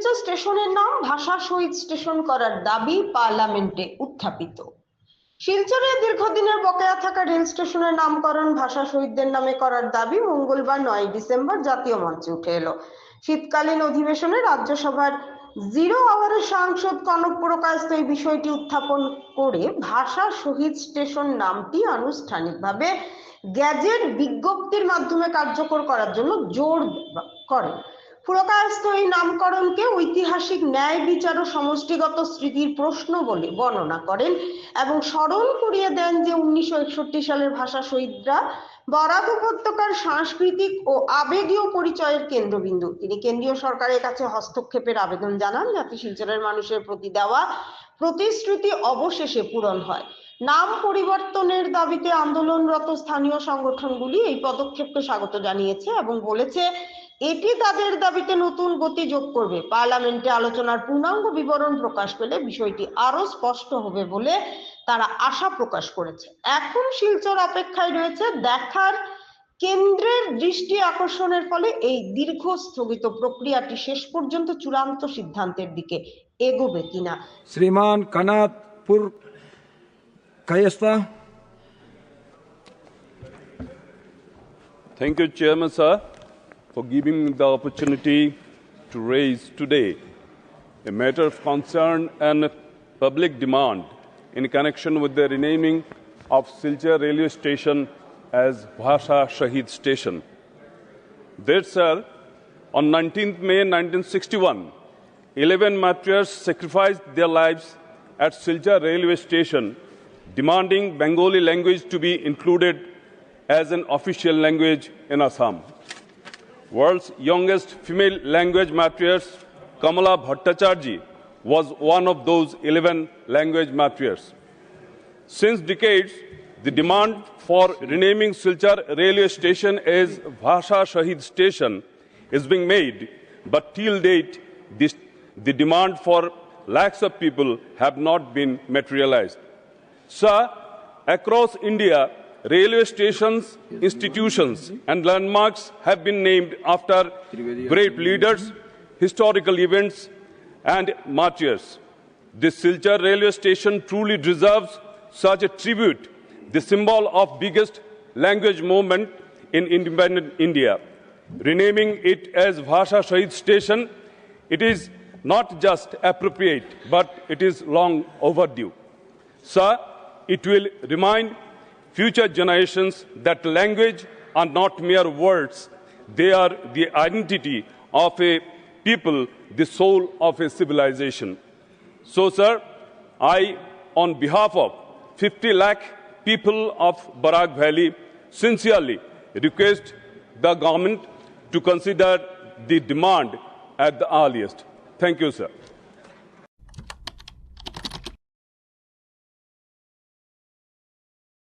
স্টেশনের নাম ভাষা শহীদ স্টেশন করার দাবি পার্লামেন্টে উত্থাপিত। শিলচরে দীর্ঘদিনের বকেয়া থাকা রেল স্টেশনের নামকরণ ভাষা শহীদদের নামে করার দাবি মঙ্গলবার নয় ডিসেম্বর জাতীয় মঞ্চে উঠে এলো। শীতকালীন অধিবেশনে রাজ্যসভার জিরো আওয়ারের সাংসদ কনক পুরকায়স্থ এই বিষয়টি উত্থাপন করে ভাষা শহীদ স্টেশন নামটি আনুষ্ঠানিকভাবে গ্যাজেট বিজ্ঞপ্তির মাধ্যমে কার্যকর করার জন্য জোর করেন। পুরকায়স্থ এই নামকরণকে ঐতিহাসিক ন্যায় বিচার ও সমষ্টিগত স্মৃতির প্রশ্ন বলে বর্ণনা করেন এবং স্মরণ করিয়ে দেন যে উনিশশো একষট্টি সালের ভাষা শহীদরা বরাক উপত্যকার সাংস্কৃতিক ও আবেগীয় পরিচয়ের কেন্দ্রবিন্দু। তিনি কেন্দ্রীয় সরকারের কাছে হস্তক্ষেপের আবেদন জানান, যাতে শিলচরের মানুষের প্রতি দেওয়া প্রতিশ্রুতি অবশেষে পূরণ হয়। নাম পরিবর্তনের দাবিতে আন্দোলনরত স্থানীয় সংগঠনগুলি এই পদক্ষেপকে স্বাগত জানিয়েছে এবং বলেছে এটি তাদের দাবিতে নতুন গতি যোগ করবে। পার্লামেন্টে আলোচনার পূর্ণাঙ্গ বিবরণ প্রকাশ পেলে বিষয়টি আরও স্পষ্ট হবে বলে তারা আশা প্রকাশ করেছে। এখন শিলচর অপেক্ষায় রয়েছে দেখার কেন্দ্রের দৃষ্টি আকর্ষণের ফলে এই দীর্ঘ স্থগিত প্রক্রিয়াটি শেষ পর্যন্ত চূড়ান্ত সিদ্ধান্তের দিকে এগোবে কিনা। Shriman Kanatpur Kayastha. Thank you chairman sir for giving me the opportunity to raise today a matter of concern and public demand in connection with the renaming of Silchar railway station as Bhasha Shahid Station. There, sir, on 19th May 1961, 11 martyrs sacrificed their lives at Silchar railway station, demanding Bengali language to be included as an official language in Assam. World's youngest female language martyrs, Kamala Bhattacharjee, was one of those 11 language martyrs. Since decades, the demand for renaming Silchar railway station as Bhasha Shahid station is being made, but till date, this, the demand for lakhs of people have not been materialized. Sir, across India, railway stations, institutions, and landmarks have been named after great leaders, historical events, and martyrs. This Silchar railway station truly deserves such a tribute, the symbol of biggest language movement in independent India. Renaming it as Bhasha Shahid Station, it is not just appropriate, but it is long overdue. Sir, it will remind future generations that language are not mere words, they are the identity of a people, the soul of a civilization. So, sir, I, on behalf of 50 lakh people of Barak Valley, sincerely request the government to consider the demand at the earliest. Thank you, sir.